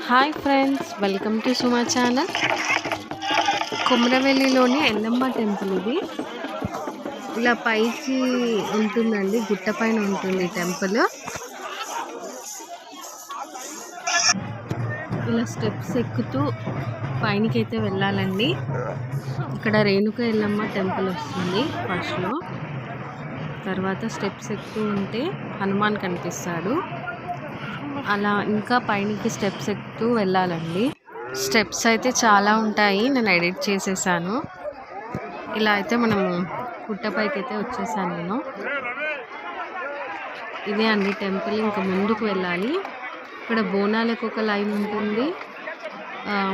Hi friends welcome to Suma channel. కుమ్రవెల్లిలోని Yellamma temple ఇది. ఇలా పైకి ఉంటుందండి గుట్ట పైన ఉంటుంది టెంపుల్. ఇలా స్టెప్స్ ఎక్కుతూ పైనకైతే వెళ్ళాలండి. ఇక్కడ రేణుక ఎల్లమ్మ టెంపుల్ వస్తుంది ఫస్ట్లో. తర్వాత స్టెప్స్ ఎక్కుతూ ఉంటే హనుమాన్ కనిపిస్తాడు. అలా ఇంకా పైనకి స్టెప్స్ ఎక్కుతూ వెళ్ళాలండి. స్టెప్స్ అయితే చాలా ఉంటాయి నేను ఎడిట్ చేసేసాను. ఇలా అయితే మనము కుట్టపైకి అయితే వచ్చేసాను నేను. ఇదే అండి టెంపుల్ ఇంకా ముందుకు వెళ్ళాలి. ఇక్కడ బోనాలకు ఒక లైన్ ఉంటుంది.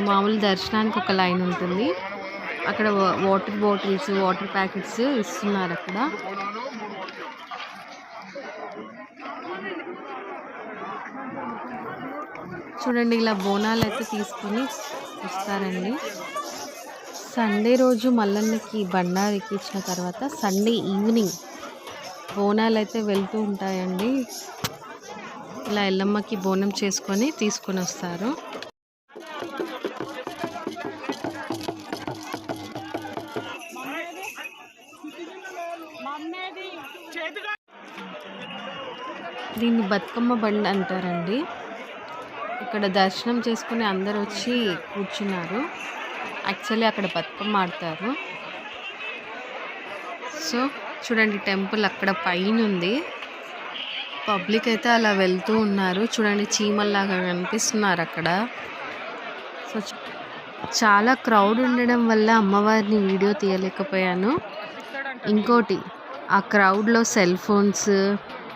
మామూలు దర్శనానికి ఒక లైన్ ఉంటుంది. అక్కడ వాటర్ బాటిల్స్ వాటర్ ప్యాకెట్స్ ఇస్తున్నారు అక్కడ. చూడండి ఇలా బోనాలు అయితే తీసుకొని వస్తారండి. సండే రోజు మల్లన్నకి బండారు ఎక్కించిన తర్వాత సండే ఈవినింగ్ బోనాలు అయితే వెళ్తూ ఉంటాయండి. ఇలా ఎల్లమ్మకి బోనం చేసుకొని తీసుకొని వస్తారు. దీన్ని బతుకమ్మ బండి అంటారండి. ఇక్కడ దర్శనం చేసుకుని అందరు వచ్చి కూర్చున్నారు. యాక్చువల్లీ అక్కడ బతుకమ్మ ఆడతారు. సో చూడండి టెంపుల్ అక్కడ పైన ఉంది పబ్లిక్ అయితే అలా వెళ్తూ ఉన్నారు. చూడండి చీమల్లాగా కనిపిస్తున్నారు అక్కడ. సో చాలా క్రౌడ్ ఉండడం వల్ల అమ్మవారిని వీడియో తీయలేకపోయాను. ఇంకోటి ఆ క్రౌడ్లో సెల్ ఫోన్స్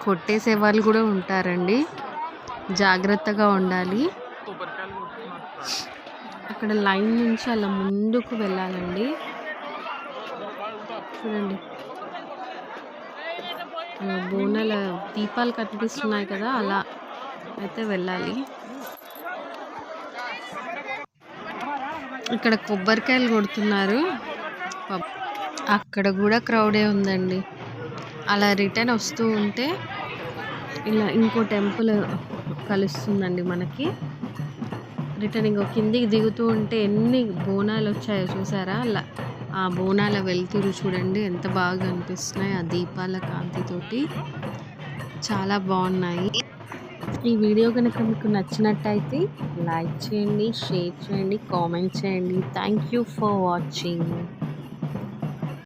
కొట్టేసే వాళ్ళు కూడా ఉంటారండి. జాగ్రత్తగా ఉండాలి. అక్కడ లైన్ నుంచి అలా ముందుకు వెళ్ళాలండి. చూడండి. బోనాల దీపాలు కనిపిస్తున్నాయి కదా అలా అయితే వెళ్ళాలి. ఇక్కడ కొబ్బరికాయలు కొడుతున్నారు. అక్కడ కూడా క్రౌడే ఉందండి. అలా రిటర్న్ వస్తూ ఉంటే ఇలా ఇంకో టెంపుల్ కలుస్తుందండి మనకి. రిటర్న్ ఇంకో కిందికి దిగుతూ ఉంటే ఎన్ని బోనాలు వచ్చాయో చూసారా? అలా ఆ బోనాల వెళ్తురు చూడండి ఎంత బాగా అనిపిస్తున్నాయి ఆ దీపాల కాంతితోటి చాలా బాగున్నాయి. ఈ వీడియో కనుక మీకు నచ్చినట్టయితే లైక్ చేయండి షేర్ చేయండి కామెంట్ చేయండి. Thank you for watching.